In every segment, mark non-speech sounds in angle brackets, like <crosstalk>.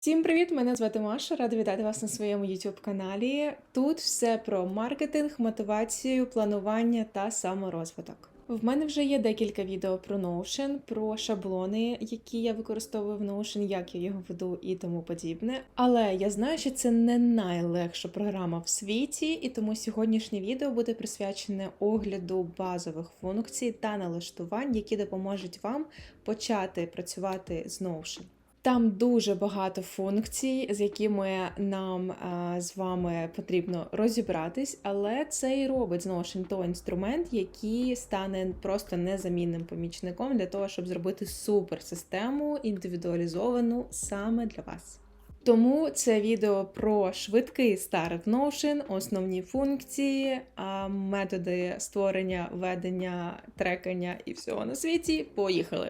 Всім привіт! Мене звати Маша. Рада вітати вас на своєму YouTube каналі. Тут все про маркетинг, мотивацію, планування та саморозвиток. В мене вже є декілька відео про Notion, про шаблони, які я використовую в Notion, як я його веду і тому подібне. Але я знаю, що це не найлегша програма в світі, і тому сьогоднішнє відео буде присвячене огляду базових функцій та налаштувань, які допоможуть вам почати працювати з Notion. Там дуже багато функцій, з якими нам а, з вами потрібно розібратись, але це і робить знову ж той інструмент, який стане просто незамінним помічником для того, щоб зробити суперсистему індивідуалізовану саме для вас. Тому це відео про швидкий старт в Notion, основні функції, методи створення, ведення, трекання і всього на світі. Поїхали!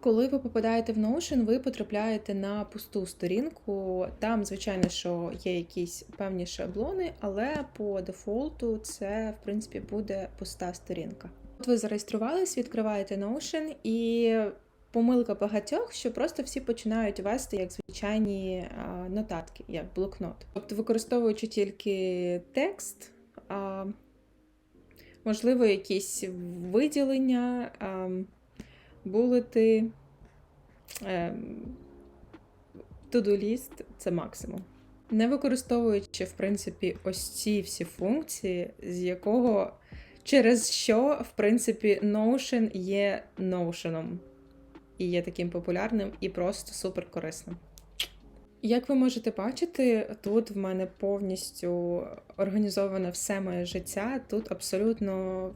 Коли ви попадаєте в Notion, ви потрапляєте на пусту сторінку. Там, звичайно, що є якісь певні шаблони, але по дефолту це, в принципі, буде пуста сторінка. От ви зареєструвались, відкриваєте Notion і. Помилка багатьох, що просто всі починають вести як звичайні нотатки, як блокнот. Тобто, використовуючи тільки текст, можливо, якісь виділення, а, булети, to-do-ліст це максимум. Не використовуючи, в принципі, ось ці всі функції, з якого через що, в принципі, Notion є Notion і є таким популярним і просто супер корисним. Як ви можете бачити, тут в мене повністю організоване все моє життя, тут абсолютно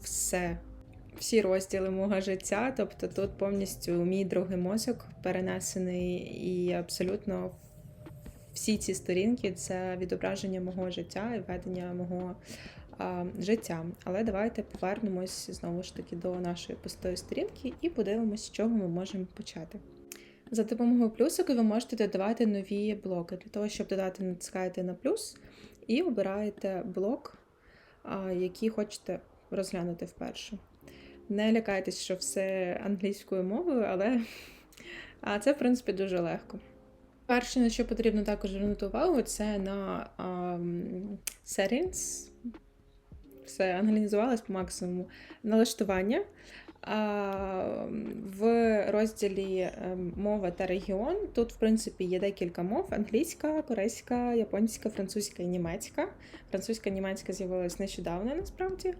все всі розділи мого життя. Тобто тут повністю мій другий мозок перенесений, і абсолютно всі ці сторінки це відображення мого життя і ведення мого а, життя. Але давайте повернемось знову ж таки до нашої пустої сторінки і подивимось, з чого ми можемо почати. За допомогою плюсики ви можете додавати нові блоки. Для того, щоб додати, натискаєте на плюс і обираєте блок, який хочете розглянути вперше. Не лякайтесь, що все англійською мовою, але а це, в принципі, дуже легко. Перше, на що потрібно також звернути увагу, це на um, settings. Все англізувалось по максимуму налаштування. А, В розділі ем, мова та регіон тут, в принципі, є декілька мов: англійська, корейська, японська, французька і німецька. Французька і німецька з'явилась нещодавно насправді.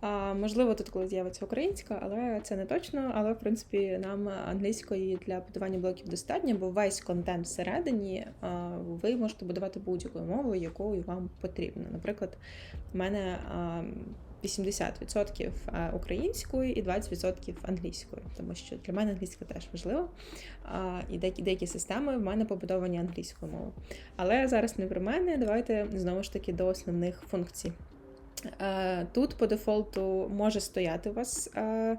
А, Можливо, тут коли з'явиться українська, але це не точно. Але в принципі нам англійської для будування блоків достатньо, бо весь контент всередині а, ви можете будувати будь-якою мовою, якою вам потрібно. Наприклад, в мене а, 80% українською і 20% англійською, тому що для мене англійська теж важлива. І деякі деякі системи в мене побудовані англійською мовою. Але зараз не про мене. Давайте знову ж таки до основних функцій. Е, тут по дефолту може стояти у вас е, е,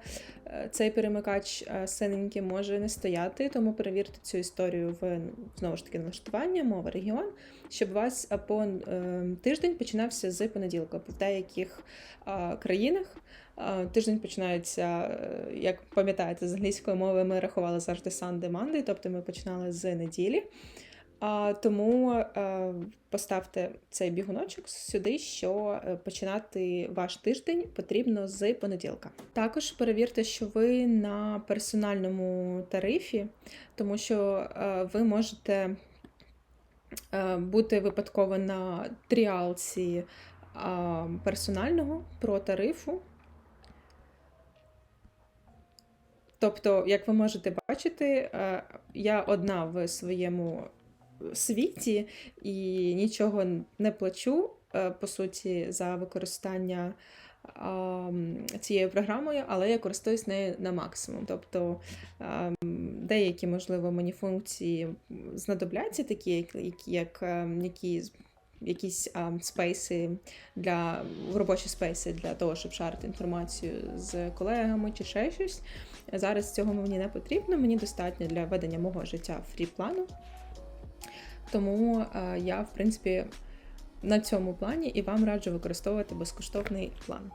цей перемикач синенький може не стояти, тому перевірте цю історію в знову ж таки налаштування, мова регіон, щоб у вас по тиждень починався з понеділка. В деяких країнах тиждень починається, як пам'ятаєте, з англійської мови ми рахували завжди Sunday Monday, тобто ми починали з неділі. Тому е, поставте цей бігуночок сюди, що е, починати ваш тиждень потрібно з понеділка. Також перевірте, що ви на персональному тарифі, тому що е, ви можете бути випадково на тріалці персонального про тарифу. Тобто, як ви можете бачити, я одна в своєму світі і нічого не плачу, е, по суті, за використання цією програмою, але я користуюсь нею на максимум. Тобто деякі, можливо, мені функції знадобляться, такі, як, як які. Якісь а, спейси для робочі спейси для того, щоб шарити інформацію з колегами чи ще щось. Зараз цього мені не потрібно. Мені достатньо для ведення мого життя фрі-плану. Тому е, я, в принципі, на цьому плані і вам раджу використовувати безкоштовний план.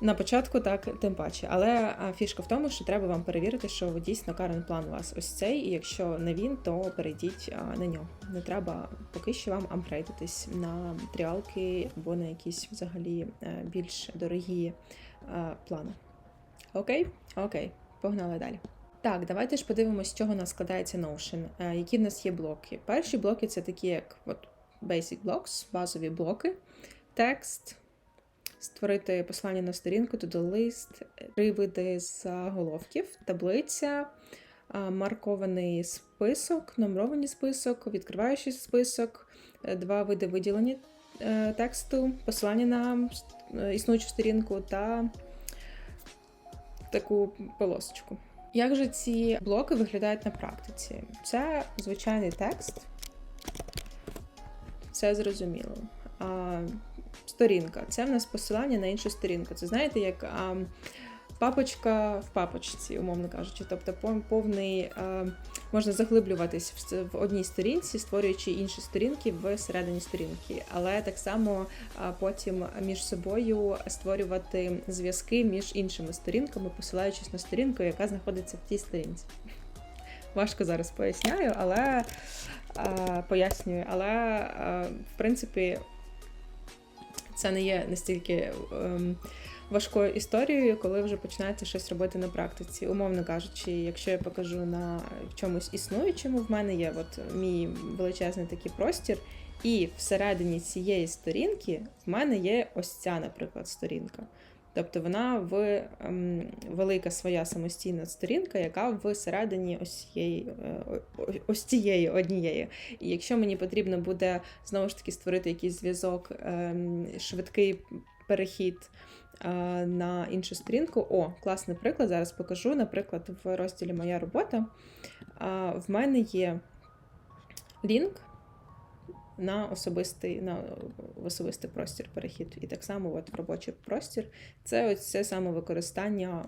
На початку так, тим паче. Але а, фішка в тому, що треба вам перевірити, що дійсно карен план у вас ось цей, і якщо не він, то перейдіть а, на нього. Не треба поки що вам апгрейдитись на тріалки або на якісь взагалі е, більш дорогі е, плани. Окей? Окей, погнали далі. Так, давайте ж подивимось, з чого у нас складається Notion. Е, Які в нас є блоки? Перші блоки це такі, як от Basic Blocks, базові блоки, текст, створити послання на сторінку, to-do list, три види заголовків, таблиця, маркований список, номерований список, відкриваючий список, е, два види виділення е, тексту, посилання на е, існуючу сторінку та таку полосочку. Як же ці блоки виглядають на практиці? Це звичайний текст, це зрозуміло. А, сторінка це в нас посилання на іншу сторінку. Це знаєте, як а, папочка в папочці, умовно кажучи. Тобто повний а, можна заглиблюватись в, одній сторінці, створюючи інші сторінки всередині сторінки, але так само потім між собою створювати зв'язки між іншими сторінками, посилаючись на сторінку, яка знаходиться в тій сторінці. Важко зараз поясняю, але пояснюю, але в принципі це не є настільки ем, важкою історією, коли вже починаєте щось робити на практиці. Умовно кажучи, якщо я покажу на чомусь існуючому, в мене є от мій величезний такий простір, і всередині цієї сторінки в мене є ось ця, наприклад, сторінка. Тобто вона в ем, велика своя самостійна сторінка, яка всередині ось цієї, е, ось цієї однієї. І якщо мені потрібно буде знову ж таки створити якийсь зв'язок, ем, швидкий перехід е, на іншу сторінку. О, класний приклад. Зараз покажу. Наприклад, в розділі Моя робота е, в мене є лінк на особистий, на в особистий простір перехід. І так само от в робочий простір. Це ось це саме використання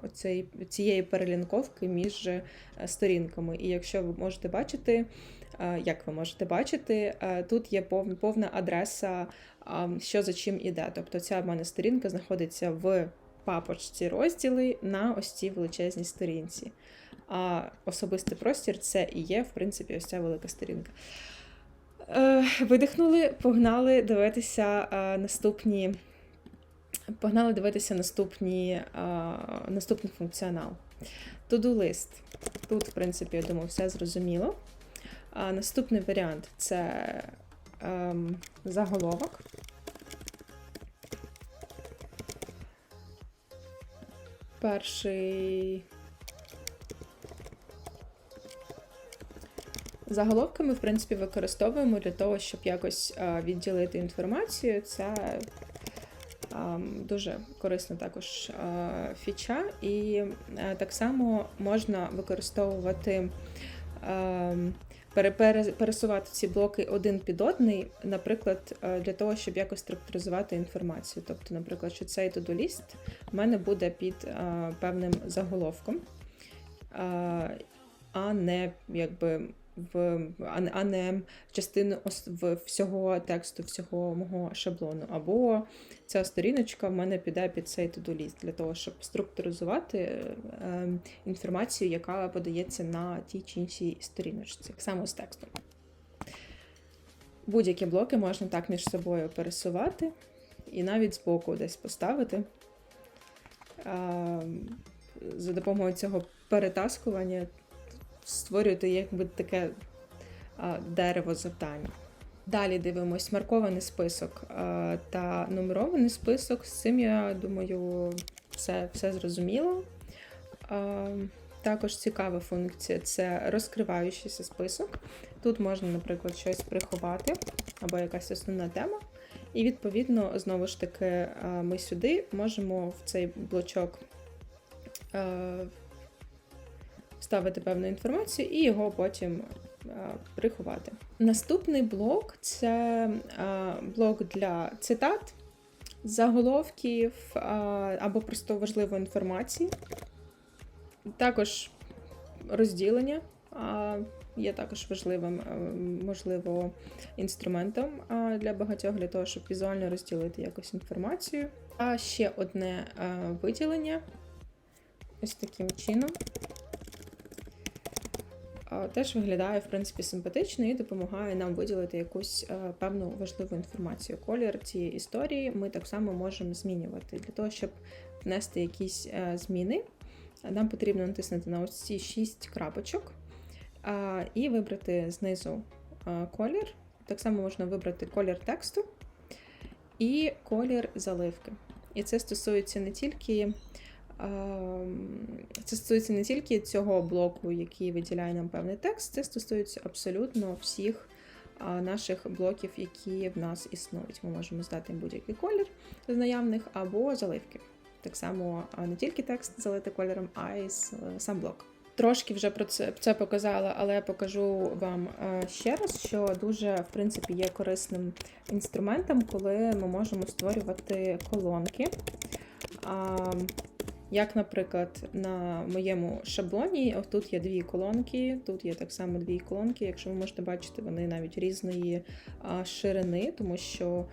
цієї перелінковки між е, сторінками. І якщо ви можете бачити, е, як ви можете бачити, е, тут є повна адреса, що за чим іде. Тобто ця в мене сторінка знаходиться в папочці розділи на ось цій величезній сторінці. А особистий простір це і є, в принципі, ось ця велика сторінка. Е, видихнули, погнали дивитися е, наступні. Погнали дивитися наступні, е, наступний функціонал. List. Тут, в принципі, я думаю, все зрозуміло. Наступний варіант це ем, заголовок. Перший. Заголовки ми, в принципі, використовуємо для того, щоб якось е, відділити інформацію. Це ем, дуже корисна також е, фіча, і е, так само можна використовувати. ем, пере- пере- пересувати ці блоки один під одний, наприклад, для того, щоб якось структуризувати інформацію. Тобто, наприклад, що цей to-do в мене буде під певним заголовком, а не якби. В а не- частину в всього тексту, всього мого шаблону. Або ця сторіночка в мене піде під цей to-do для того, щоб структуризувати е, е, інформацію, яка подається на тій чи іншій сторіночці, так само з текстом. Будь-які блоки можна так між собою пересувати і навіть збоку десь поставити. За допомогою цього перетаскування створюєте якби таке дерево завдань. Далі дивимось маркований список та нумерований список. З цим, я думаю, все, все зрозуміло. Також цікава функція це розкриваючийся список. Тут можна, наприклад, щось приховати або якась основна тема. І відповідно, знову ж таки, ми сюди можемо в цей блочок вставити певну інформацію і його потім е, приховати. Наступний блок це е, блок для цитат, заголовків е, або просто важливої інформації. Також розділення. є також важливим, можливо, інструментом для багатьох для того, щоб візуально розділити якось інформацію. А ще одне виділення ось таким чином. Е, Теж виглядає, в принципі, симпатично і допомагає нам виділити якусь е, певну важливу інформацію. Колір цієї історії ми так само можемо змінювати. Для того, щоб внести якісь е, зміни, нам потрібно натиснути на ось ці 6 крапочок і вибрати знизу колір. Так само можна вибрати колір тексту і колір заливки. І це стосується не тільки. А, Це стосується не тільки цього блоку, який виділяє нам певний текст, це стосується абсолютно всіх наших блоків, які в нас існують. Ми можемо здати будь-який колір з наявних або заливки. Так само не тільки текст залити кольором, а й сам блок. Трошки вже про це, це показала, але покажу вам е, ще раз, що дуже в принципі є корисним інструментом, коли ми можемо створювати колонки. Як, наприклад, на моєму шаблоні, тут є дві колонки, тут є так само дві колонки. Якщо ви можете бачити, вони навіть різної ширини, тому що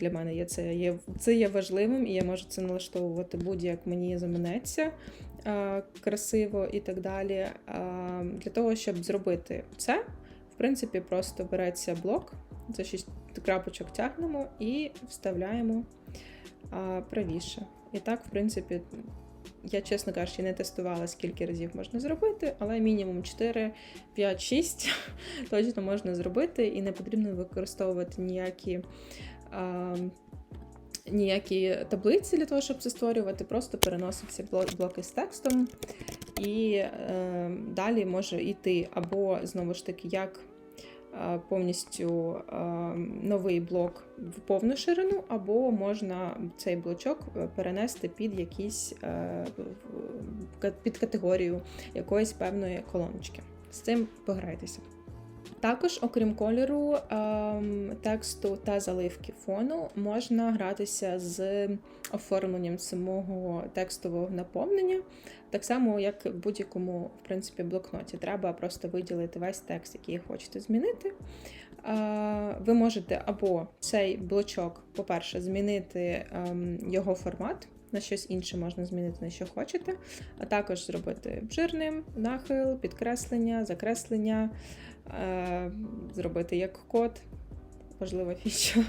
для мене є це є, це є важливим, і я можу це налаштовувати будь-як мені заманеться красиво і так далі. Для того, щоб зробити це, в принципі, просто береться блок, за 6 крапочок тягнемо і вставляємо правіше. І так, в принципі, я, чесно кажучи, не тестувала, скільки разів можна зробити, але мінімум 4, 5, 6 точно можна зробити, і не потрібно використовувати ніякі. А, Ніякі таблиці для того, щоб це створювати, просто переноситься блок- блоки з текстом, і е, далі може йти або знову ж таки як повністю е, новий блок в повну ширину, або можна цей блочок е, перенести під якісь е, під категорію якоїсь певної колоночки. З цим пограйтеся. Також, окрім кольору, ем, тексту та заливки фону, можна гратися з оформленням самого текстового наповнення, так само, як в будь-якому в принципі, блокноті. Треба просто виділити весь текст, який хочете змінити. Е, Ви можете або цей блочок, по-перше, змінити ем, його формат. На щось інше можна змінити на що хочете, а також зробити жирним, нахил, підкреслення, закреслення, зробити як код, важлива фіча,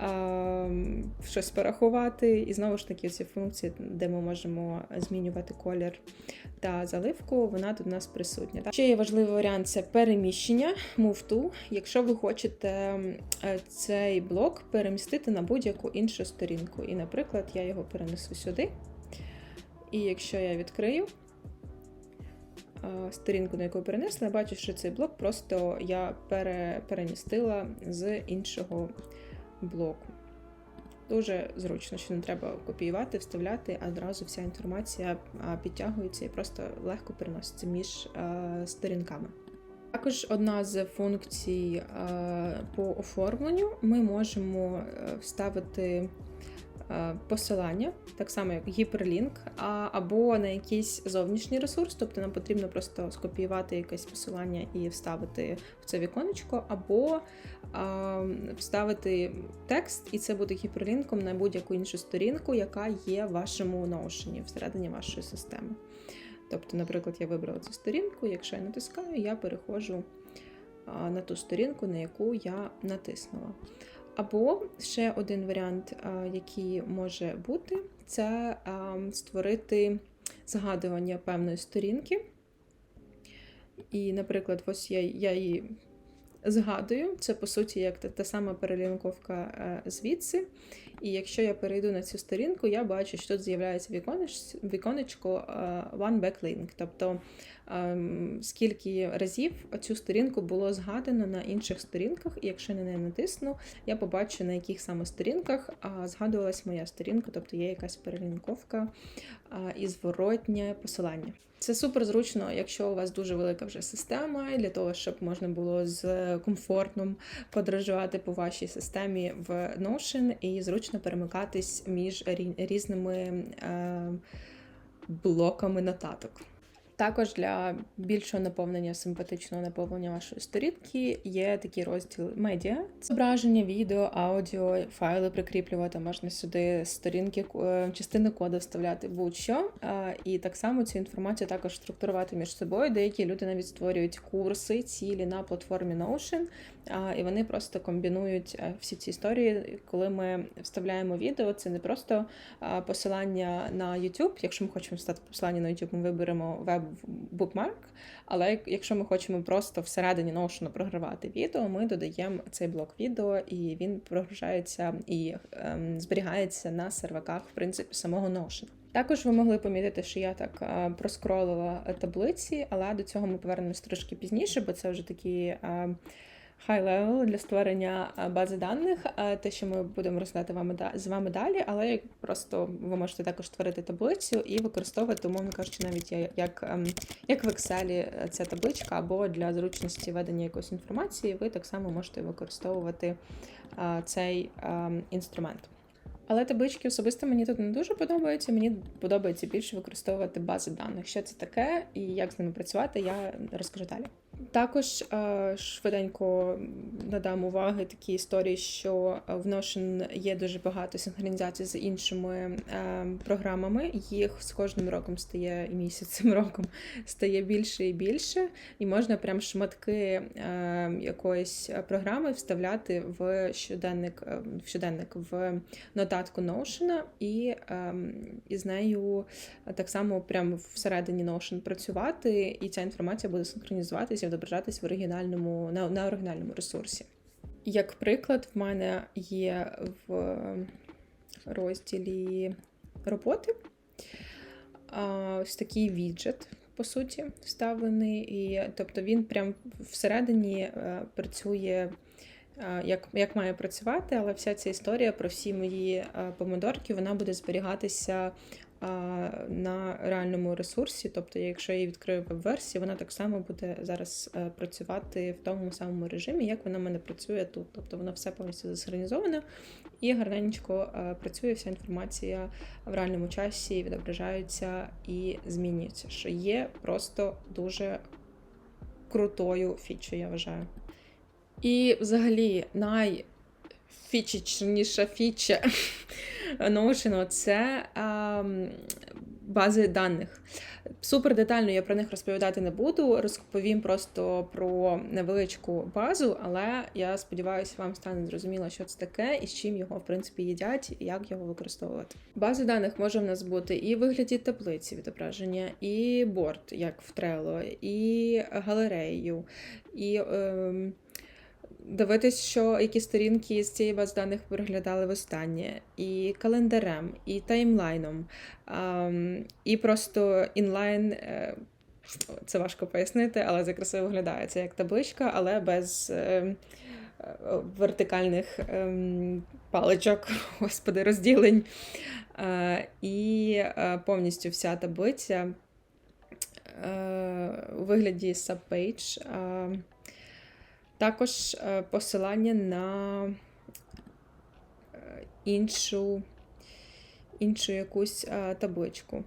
е, щось порахувати. І знову ж таки, ці функції, де ми можемо змінювати колір та заливку, вона тут у нас присутня. Ще є важливий варіант це переміщення to. Якщо ви хочете е, цей блок перемістити на будь-яку іншу сторінку. І, наприклад, я його перенесу сюди. І якщо я відкрию е, сторінку, на яку я перенесла, я бачу, що цей блок просто я пере, перемістила з іншого блоку. Дуже зручно, що не треба копіювати, вставляти, а одразу вся інформація підтягується і просто легко переноситься між е, сторінками. Також одна з функцій е, по оформленню ми можемо е, вставити е, посилання, так само як гіперлінк, або на якийсь зовнішній ресурс, тобто нам потрібно просто скопіювати якесь посилання і вставити в це віконечко, або вставити текст, і це буде гіперлінком на будь-яку іншу сторінку, яка є в вашому Notion, всередині вашої системи. Тобто, наприклад, я вибрала цю сторінку, якщо я натискаю, я переходжу на ту сторінку, на яку я натиснула. Або ще один варіант, який може бути, це створити згадування певної сторінки. І, наприклад, ось я, я її згадую, це по суті як та, та сама перелінковка е, звідси. І якщо я перейду на цю сторінку, я бачу, що тут з'являється віконеч, віконечко е, One Backlink. Тобто ем, скільки разів цю сторінку було згадано на інших сторінках, і якщо на неї натисну, я побачу, на яких саме сторінках згадувалась моя сторінка, тобто є якась перелінковка і зворотнє посилання. Це супер зручно, якщо у вас дуже велика вже система, для того, щоб можна було з комфортом подорожувати по вашій системі в Notion і зручно перемикатись між різними е, блоками нотаток. Також для більшого наповнення, симпатичного наповнення вашої сторінки є такий розділ медіа, зображення, відео, аудіо, файли прикріплювати. Можна сюди сторінки, е, частини коду вставляти будь-що. І так само цю інформацію також структурувати між собою. Деякі люди навіть створюють курси цілі на платформі Notion, і вони просто комбінують е, всі ці історії. Коли ми вставляємо відео, це не просто посилання на YouTube. Якщо ми хочемо встати посилання на YouTube, ми виберемо веб-букмарк. Але якщо ми хочемо просто всередині Notion програвати відео, ми додаємо цей блок відео, і він прогружається і ем, зберігається на серваках, в принципі, самого Notion. Також ви могли помітити, що я так е, проскролила таблиці, але до цього ми повернемось трошки пізніше, бо це вже такі е, level для створення е, бази даних, е, те, що ми будемо розглядати вами з вами далі, але просто ви можете також створити таблицю і використовувати, умовно кажучи, навіть як, ем, як в Excel е, ця табличка, або для зручності ведення якоїсь інформації, ви так само можете використовувати цей ем, інструмент. Але таблички особисто мені тут не дуже подобаються. Мені подобається більше використовувати бази даних. Що це таке і як з ними працювати, я розкажу далі. Також е, швиденько надам уваги такі історії, що в Notion є дуже багато синхронізацій з іншими е, програмами. Їх з кожним роком стає і місяцем <laughs> роком стає більше і більше, і можна прям шматки е, якоїсь програми вставляти в щоденник, в щоденник в нотатку Notion і, і з нею так само прямо всередині Notion працювати, і ця інформація буде синхронізуватися відображатись в оригінальному на, на оригінальному ресурсі. Як приклад, в мене є в розділі роботи ось такий віджет, по суті, вставлений. І, тобто він прям всередині е, працює е, як, як має працювати, але вся ця історія про всі мої е, помидорки вона буде зберігатися на реальному ресурсі. Тобто, якщо я її відкрию веб-версію, вона так само буде зараз е, працювати в тому самому режимі, як вона в мене працює тут. Тобто воно все повністю засинхронізоване і гарненько е, працює вся інформація в реальному часі, відображається і змінюється, що є просто дуже крутою фічою, я вважаю. І взагалі найфічічніша фіча Notion – це ем, бази даних. Супер детально я про них розповідати не буду. Розповім просто про невеличку базу, але я сподіваюся, вам стане зрозуміло, що це таке і з чим його в принципі їдять, і як його використовувати. База даних може в нас бути і в вигляді таблиці відображення, і борт, як в Trello, і галерею, і. Ем, Дивитись, що які сторінки з цієї бази даних переглядали востаннє, і календарем, і таймлайном, і просто інлайн. е, Це важко пояснити, але це красиво виглядає. Це як табличка, але без е, е, вертикальних ем, паличок, <laughs> господи, розділень. Е, І е, повністю вся таблиця е, у вигляді subpage. е, також е, посилання на е, іншу, іншу якусь е, табличку.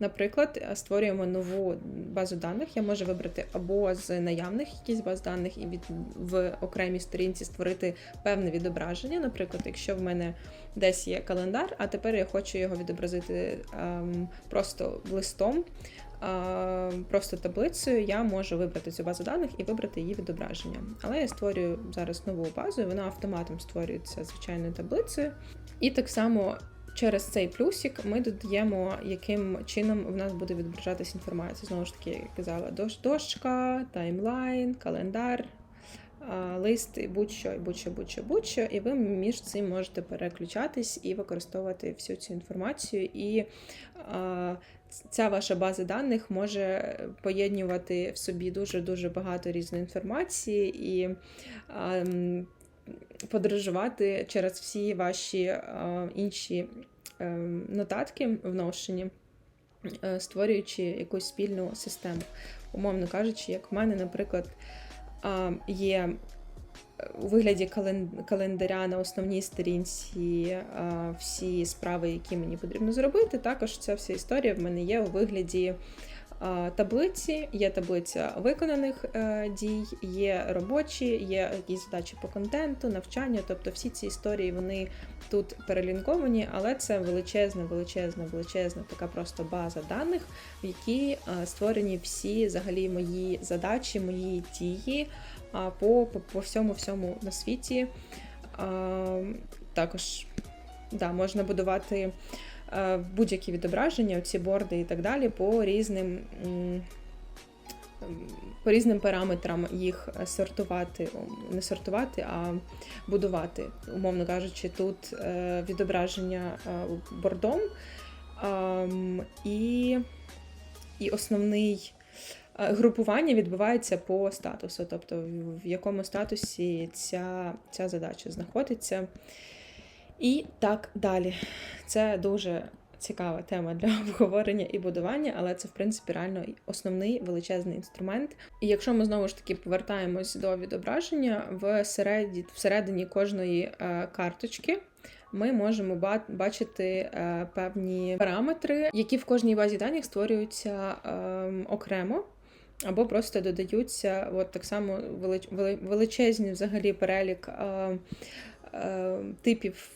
Наприклад, створюємо нову базу даних. Я можу вибрати або з наявних якісь баз даних і від, в окремій сторінці створити певне відображення. Наприклад, якщо в мене десь є календар, а тепер я хочу його відобразити ем, просто листом, просто таблицею, я можу вибрати цю базу даних і вибрати її відображення. Але я створюю зараз нову базу, і вона автоматом створюється звичайною таблицею. І так само через цей плюсик ми додаємо, яким чином в нас буде відображатися інформація. Знову ж таки, я казала, дошка, таймлайн, календар. А, Лист, і будь-що, і будь-що, будь-що, будь-що, і ви між цим можете переключатись і використовувати всю цю інформацію. І а, ця ваша база даних може поєднувати в собі дуже-дуже багато різної інформації і а, подорожувати через всі ваші а, інші ем, нотатки в е, створюючи якусь спільну систему. Умовно кажучи, як в мене, наприклад, є у вигляді календаря на основній сторінці всі справи, які мені потрібно зробити. Також ця вся історія в мене є у вигляді таблиці, є таблиця виконаних е, дій, є робочі, є якісь задачі по контенту, навчання. Тобто всі ці історії вони тут перелінковані, але це величезна, величезна, величезна така просто база даних, в якій е, створені всі взагалі мої задачі, мої дії по, по, по всьому всьому на світі. Також да, можна будувати е, будь-які відображення, ці борди і так далі, по різним. По різним параметрам їх сортувати, не сортувати, а будувати. Умовно кажучи, тут е, відображення е, бордом і, і основний е, групування відбувається по статусу, тобто в якому статусі ця, ця задача знаходиться. І так далі. Це дуже цікава тема для <laughs> обговорення і будування, але це, в принципі, реально основний величезний інструмент. І якщо ми знову ж таки повертаємось до відображення, в середі, всередині кожної е, карточки. Ми можемо бачити е, певні параметри, які в кожній базі даних створюються ем, окремо, або просто додаються от так само велич- величезний взагалі перелік е, е, типів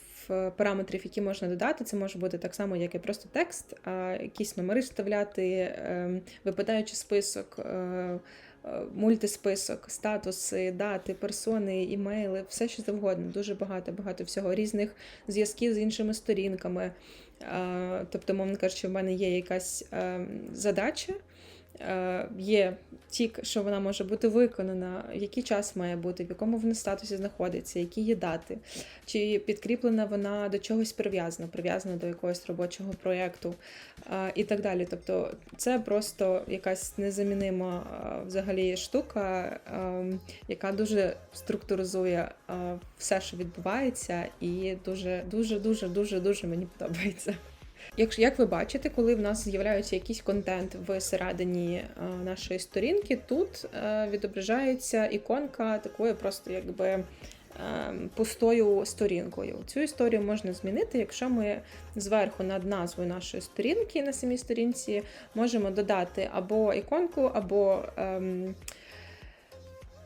параметрів, які можна додати. Це може бути так само, як і просто текст, а якісь номери вставляти, е, випадаючи список. е, е, Мультисписок, статуси, дати, персони, імейли, все що завгодно. Дуже багато, багато всього різних зв'язків з іншими сторінками. Е, Тобто, мовно кажучи, в мене є якась е, задача, е, є тік, що вона може бути виконана, який час має бути, в якому вона статусі знаходиться, які є дати, чи підкріплена вона до чогось прив'язана, прив'язана до якогось робочого проєкту е, і так далі. Тобто це просто якась незамінима е, взагалі штука, е, яка дуже структуризує е, все, що відбувається, і дуже, дуже, дуже, дуже, дуже мені подобається. Якщо як ви бачите, коли в нас з'являється якийсь контент всередині е, нашої сторінки, тут е, відображається іконка такою просто якби е, пустою сторінкою. Цю історію можна змінити, якщо ми зверху над назвою нашої сторінки на самій сторінці можемо додати або іконку, або ем,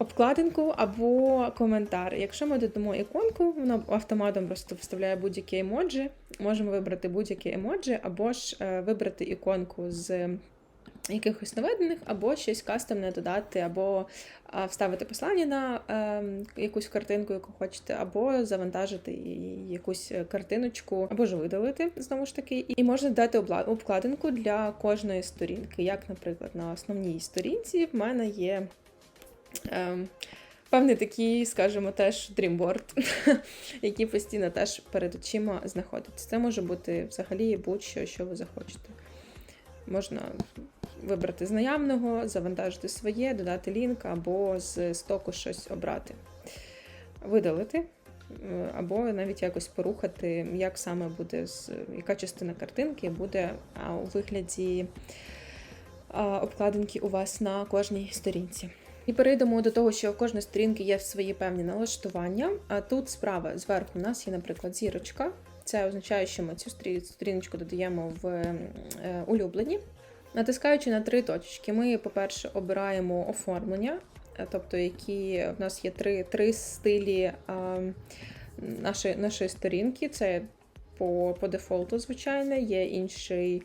обкладинку або коментар. Якщо ми додамо іконку, воно автоматом просто вставляє будь-які емоджі. Можемо вибрати будь-які емоджі, або ж е, вибрати іконку з якихось наведених, або щось кастомне додати, або вставити послання на е, якусь картинку, яку хочете, або завантажити якусь е, картиночку, або ж видалити знову ж таки. І можна дати обкладинку для кожної сторінки. Як, наприклад, на основній сторінці в мене є. Ем, Певний такий, скажімо, теж дрімборд, <laughs> який постійно теж перед очима знаходиться. Це може бути взагалі будь-що, що ви захочете. Можна вибрати з наявного, завантажити своє, додати лінк або з стоку щось обрати, видалити, е, або навіть якось порухати, як саме буде, яка частина картинки буде у вигляді обкладинки у вас на кожній сторінці. І перейдемо до того, що у кожної сторінки є свої певні налаштування. А тут справа зверху у нас є, наприклад, зірочка. Це означає, що ми цю сторіночку додаємо в е, улюблені. Натискаючи на три точки, ми, по-перше, обираємо оформлення, е, тобто які в нас є три, три стилі а, нашої, нашої сторінки. Це по, по дефолту, звичайно, є інший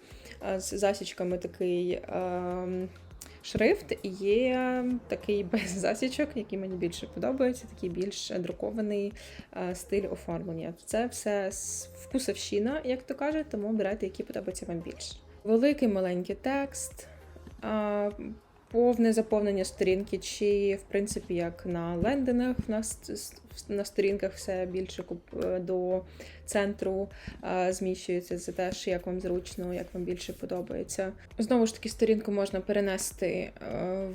з засічками такий. А, Шрифт є такий без засічок, який мені більше подобається, такий більш друкований е, стиль оформлення. Це все вкусовщина, як то кажуть, тому обирайте, які подобаються вам більше. Великий маленький текст, повне заповнення сторінки, чи в принципі як на лендингах, на, на сторінках все більше е, до центру е, зміщується. Це теж як вам зручно, як вам більше подобається. Знову ж таки, сторінку можна перенести е,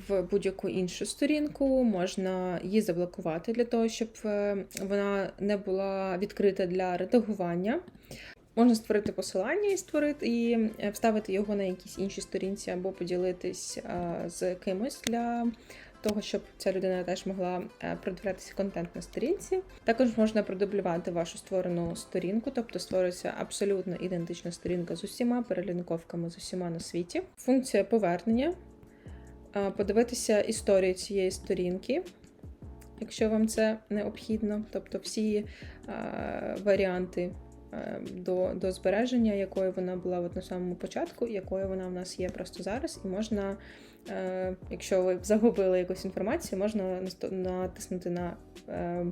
в будь-яку іншу сторінку, можна її заблокувати для того, щоб вона не була відкрита для редагування. Можна створити посилання і створити і е, вставити його на якійсь іншій сторінці або поділитись е, з кимось для того, щоб ця людина теж могла е, продивлятися контент на сторінці. Також можна продублювати вашу створену сторінку, тобто створюється абсолютно ідентична сторінка з усіма перелінковками з усіма на світі. Функція повернення. Подивитися історію цієї сторінки, якщо вам це необхідно, тобто всі варіанти до, до збереження, якою вона була от на самому початку, якою вона в нас є просто зараз, і можна, е, якщо ви загубили якусь інформацію, можна натиснути на е,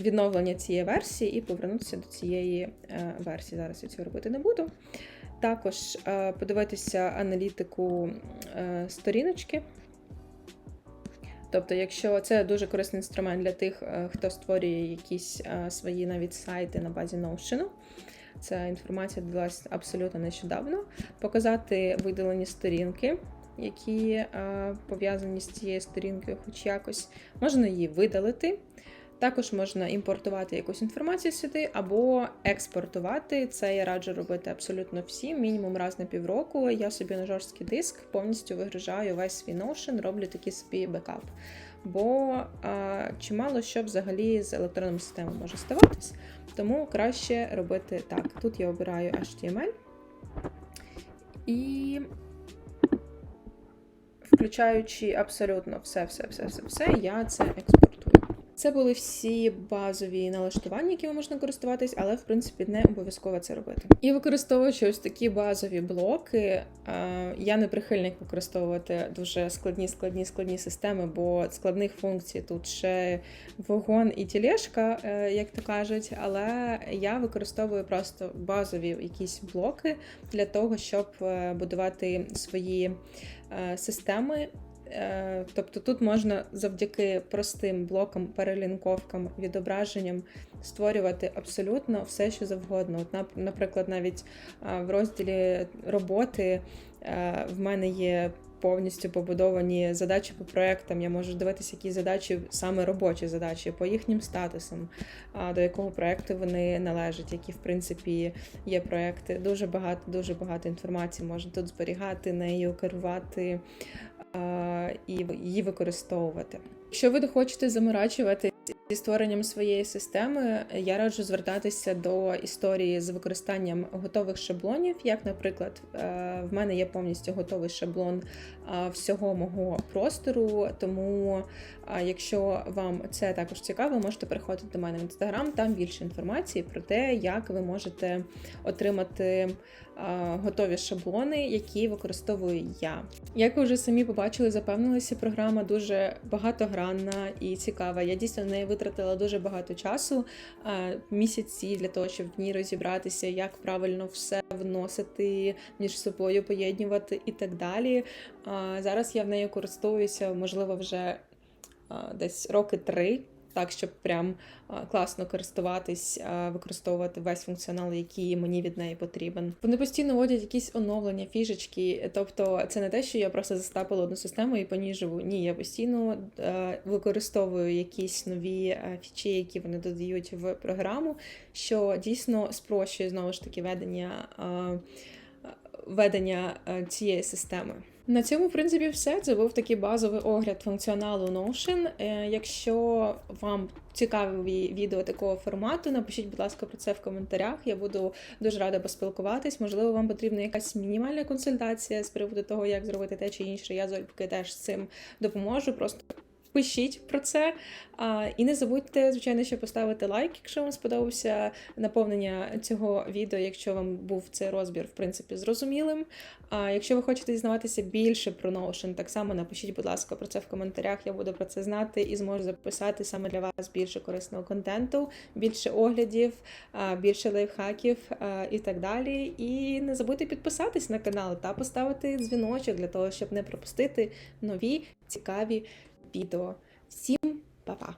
відновлення цієї версії і повернутися до цієї е, версії. Зараз я цього робити не буду. Також е, подивитися аналітику е, сторіночки. Тобто, якщо це дуже корисний інструмент для тих, е, хто створює якісь е, свої навіть сайти на базі Notion. Ця інформація додалась абсолютно нещодавно. Показати видалені сторінки, які е, пов'язані з цією сторінкою, хоч якось. Можна її видалити. Також можна імпортувати якусь інформацію сюди або експортувати. Це я раджу робити абсолютно всім, мінімум раз на півроку. Я собі на жорсткий диск повністю вигружаю весь свій Notion, роблю такий собі бекап. Бо а, чимало що взагалі з електронними системами може ставатись, тому краще робити так. Тут я обираю HTML і включаючи абсолютно все, все, все, все, все, я це експортую. Це були всі базові налаштування, якими можна користуватись, але в принципі не обов'язково це робити. І використовуючи ось такі базові блоки, я не прихильник використовувати дуже складні, складні, складні системи, бо складних функцій тут ще вогон і тілешка, е, як то кажуть. Але я використовую просто базові якісь блоки для того, щоб е, будувати свої е, системи. Е, Тобто тут можна завдяки простим блокам, перелінковкам, відображенням створювати абсолютно все, що завгодно. От, нап- наприклад, навіть в розділі роботи е, в мене є повністю побудовані задачі по проектам. Я можу дивитися, які задачі саме робочі задачі по їхнім статусам, до якого проекту вони належать, які в принципі є проекти. Дуже багато, дуже багато інформації можна тут зберігати, нею керувати і її використовувати. Якщо ви хочете заморачувати зі створенням своєї системи, я раджу звертатися до історії з використанням готових шаблонів. Як, наприклад, е, в мене є повністю готовий шаблон всього мого простору. Тому, якщо вам це також цікаво, можете приходити до мене в інстаграм. Там більше інформації про те, як ви можете отримати готові шаблони, які використовую я. Як ви вже самі побачили, запевнилися, програма дуже багатогранна і цікава. Я дійсно в неї витратила дуже багато часу, місяці для того, щоб в ній розібратися, як правильно все вносити між собою, поєднувати і так далі. Зараз я в нею користуюся, можливо, вже десь роки три. Так, щоб прям класно користуватись, використовувати весь функціонал, який мені від неї потрібен. Вони постійно вводять якісь оновлення, фішечки. Тобто, це не те, що я просто застапила одну систему і по ній живу. Ні, я постійно використовую якісь нові фічі, які вони додають в програму, що дійсно спрощує знову ж таки ведення. Ведення цієї системи. На цьому, в принципі, все. Це був такий базовий огляд функціоналу Notion. Е, Якщо вам цікаві відео такого формату, напишіть, будь ласка, про це в коментарях. Я буду дуже рада поспілкуватись. Можливо, вам потрібна якась мінімальна консультація з приводу того, як зробити те чи інше. Я з теж з цим допоможу. Просто Пишіть про це. А, і не забудьте, звичайно, ще поставити лайк, якщо вам сподобався наповнення цього відео, якщо вам був цей розбір, в принципі, зрозумілим. А якщо ви хочете дізнаватися більше про Notion, так само напишіть, будь ласка, про це в коментарях. Я буду про це знати і зможу записати саме для вас більше корисного контенту, більше оглядів, більше лайфхаків і так далі. І не забудьте підписатись на канал та поставити дзвіночок для того, щоб не пропустити нові цікаві відео. Всім па-па!